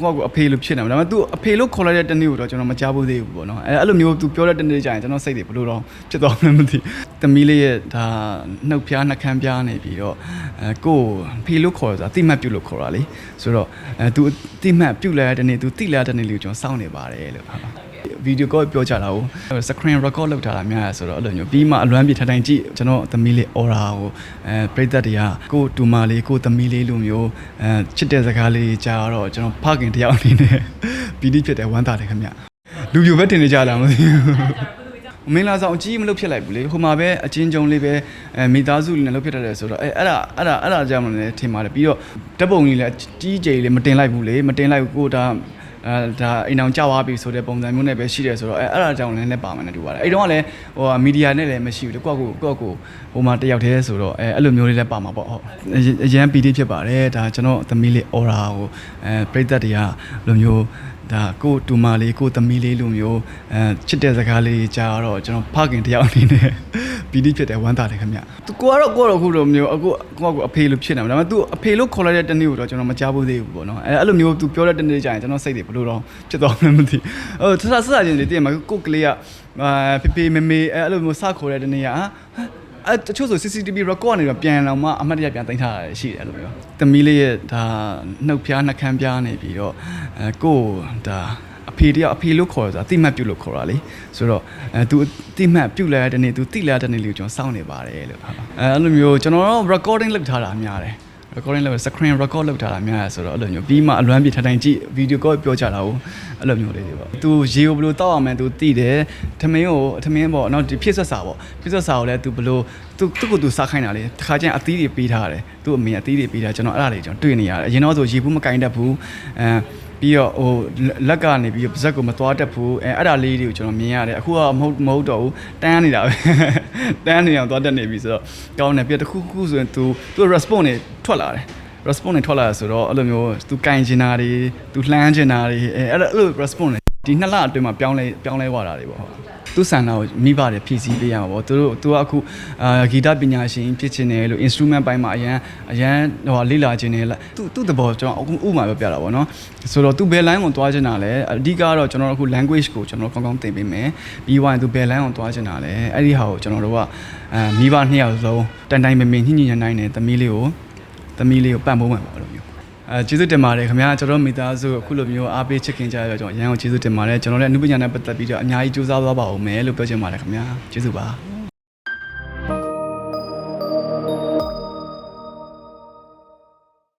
ကိုယ့်ကိုအဖေလို့ဖြစ်နေမှာဒါပေမဲ့ तू အဖေလို့ခေါ်လိုက်တဲ့တနေ့ကိုတော့ကျွန်တော်မကြားဘူးသေးဘူးပေါ့နော်အဲအဲ့လိုမျိုး तू ပြောတဲ့တနေ့ကျရင်ကျွန်တော်စိတ်တွေဘယ်လိုတော့ဖြစ်သွားမှန်းမသိသမီးလေးရဲ့ဒါနှုတ်ဖျားနှကန်းပြားနေပြီးတော့အဲကိုယ့်ကိုဖေလို့ခေါ်ရဆိုတာအတိမတ်ပြုတ်လို့ခေါ်တာလေဆိုတော့အဲ तू အတိမတ်ပြုတ်လိုက်တဲ့တနေ့ तू တိလိုက်တဲ့တနေ့လေးကိုကျွန်တော်စောင့်နေပါတယ်လို့ဟုတ် ဗီဒီယိုကောပြောကြတာကို screen record လုပ်ထားတာများရဆိုတော့အဲ့လိုမျိုးပြီးမှအလွမ်းပြထိုင်ထိုင်ကြည့်ကျွန်တော်သမီးလေး aura ကိုအဲပရိသတ်တွေကကိုတူမလေးကိုသမီးလေးလိုမျိုးအဲချစ်တဲ့စကားလေးကြားတော့ကျွန်တော်ဖခင်တယောက်အနေနဲ့ပီတိဖြစ်တယ်ဝမ်းသာတယ်ခင်ဗျလူပြိုပဲတင်နေကြလားမသိဘူးမင်းလာဆောင်အကြီးမလုပ်ဖြစ်လိုက်ဘူးလေဟိုမှာပဲအချင်းကြုံလေးပဲအဲမိသားစုလေးနဲ့လုပ်ဖြစ်တတ်တယ်ဆိုတော့အဲအဲ့ဒါအဲ့ဒါအဲ့ဒါကြောင့်လည်းထင်ပါတယ်ပြီးတော့ဓာတ်ပုံကြီးလည်းကြီးကြီးလေးမတင်လိုက်ဘူးလေမတင်လိုက်ဘူးကိုဒါ အဲဒါအိမ်အောင်ကြောက်သွားပြီဆိုတဲ့ပုံစံမျိုးနဲ့ပဲရှိတယ်ဆိုတော့အဲအဲ့ဒါကြောင့်လည်းလည်းပါမယ်နဲ့တူပါတယ်အဲ့တော့ကလည်းဟိုမီဒီယာနဲ့လည်းမရှိဘူးလေကိုယ့်ကိုကိုယ့်ကိုဟိုမှာတယောက်တည်းဆိုတော့အဲအဲ့လိုမျိုးလေးလည်းပါမှာပေါ့ဟုတ်အရန်ပီတိဖြစ်ပါတယ်ဒါကျွန်တော်သမီးလေး aura ကိုအဲပရိသတ်တွေကလိုမျိုးဒါကိုတူမလေးကိုသမီးလေးလိုမျိုးအဲချစ်တဲ့စကားလေးကြားတော့ကျွန်တော်ဖခင်တယောက်အနေနဲ့ ပီတိဖြစ်တယ်ဝမ်းသာတယ်ခင်ဗျသူကိုကတော့ကိုကတော့အခုလိုမျိုးအခုကိုကကိုအဖေလို့ဖြစ်နေမှာဒါပေမဲ့ तू အဖေလို့ခေါ်လိုက်တဲ့တနေ့ကိုတော့ကျွန်တော်မကြားဘူးသေးဘူးပေါ့နော်အဲအဲ့လိုမျိုး तू ပြောတဲ့တနေ့ကျရင်ကျွန်တော်စိတ်တွေဘယ်လိုတော့ဖြစ်သွားမှန်းမသိဟိုဆဆဆချင်းတွေတည်မှာကိုကလေးကအာဖေဖေမေမေအဲအဲ့လိုမျိုးစခေါ်တဲ့တနေ့ကဟာအဲတချို့ဆို CCTV record နေတော့ပြန်လာမှအမှတ်တရပြန်တင်ထားတာရှိတယ်အဲ့လိုမျိုးသမီးလေးရဲ့ဒါနှုတ်ဖျားနှကန်းပြားနေပြီးတော့အဲကိုဒါ အဖေတယောက်အဖေလို့ခေါ်ရဆိုတာအတိမတ်ပြုတ်လို့ခေါ်တာလေဆိုတော့အဲ तू အတိမတ်ပြုတ်လာတဲ့နေ့ तू တိလာတဲ့နေ့လေးကိုကျွန်တော်စောင့်နေပါတယ်လို့ဟုတ်အဲအဲ့လိုမျိုးကျွန်တော်တို့ recording လုပ်ထားတာများတယ် recording လုပ် screen record လုပ်ထားတာများရဆိုတော့အဲ့လိုမျိုးပြီးမှအလွမ်းပြထိုင်ထိုင်ကြည့် video call ပြောကြတာကိုအဲ့လိုမျိုးလေးတွေပေါ့။ तू ရေကိုဘယ်လိုတောက်အောင်လဲ तू သိတယ်။ထမင်းကိုထမင်းပေါ့နော်ဒီဖြစ်ဆက်စာပေါ့။ဖြစ်ဆက်စာကိုလည်း तू ဘယ်လို तू သူ့ကို तू စားခိုင်းတာလေ။တခါကျရင်အသီးတွေပေးထားတယ်။ तू အမေအသီးတွေပေးထားကျွန်တော်အဲ့ဒါတွေကျွန်တော်တွေ့နေရတယ်။အရင်တော့ဆိုရေဘူးမကင်တတ်ဘူး။အဲ ပြီးတော့ဟိုလက်ကနေပြီးတော့ပါဇက်ကိုမသွားတတ်ဘူးအဲအဲ့ဒါလေးတွေကိုကျွန်တော်မြင်ရတယ်အခုကမဟုတ်မဟုတ်တော့ဘူးတန်းနေတာပဲတန်းနေအောင်သွားတတ်နေပြီဆိုတော့ကောင်းတယ်ပြီးတော့တစ်ခုခုဆိုရင် तू तू response တွေထွက်လာတယ် response တွေထွက်လာဆိုတော့အဲ့လိုမျိုး तू ကင်ချင်တာတွေ तू လှမ်းချင်တာတွေအဲအဲ့လို response တွေ ဒီနှစ်လအတွင်းမှာပြောင်းလဲပြောင်းလဲသွားတာတွေပေါ့ဟုတ်သူဆန္ဒကိုမိဘတွေဖြည့်ဆည်းပေးရမှာပေါ့သူတို့သူကအခုအာဂီတပညာရှင်ဖြစ်ချင်တယ်လို့ instrument ပိုင်းမှာအရန်အရန်ဟိုလေ့လာခြင်းတယ်သူသူ့တဘောကျွန်တော်အခုဥပမာပြောပြတာပေါ့နော်ဆိုတော့သူဘယ် line ကိုသွားချင်တာလဲအဓိကတော့ကျွန်တော်တို့အခု language ကိုကျွန်တော်တို့ကောင်းကောင်းသင်ပေးမယ်ပြီးွားရင်သူဘယ် line ကိုသွားချင်တာလဲအဲ့ဒီဟာကိုကျွန်တော်တို့ကအဲမိဘနှစ်ယောက်လုံးတန်တိုင်းမမင်းညှိညှိနှိုင်းနှိုင်းနဲ့သမီးလေးကိုသမီးလေးကိုပံ့ပိုးမှန်ပါလို့မျိုး အဲကျေးဇူးတင်ပါတယ်ခင်ဗျာကျွန်တော်မိသားစုအခုလိုမျိုးအားပေးချစ်ခင်ကြရတော့ကျွန်တော်ရန်ကိုကျေးဇူးတင်ပါတယ်ကျွန်တော်လည်းအမှုပညာနဲ့ပတ်သက်ပြီးတော့အများကြီးကြိုးစားသွားပါဦးမယ်လို့ပြောချင်ပါတယ်ခင်ဗျာကျေးဇူးပါ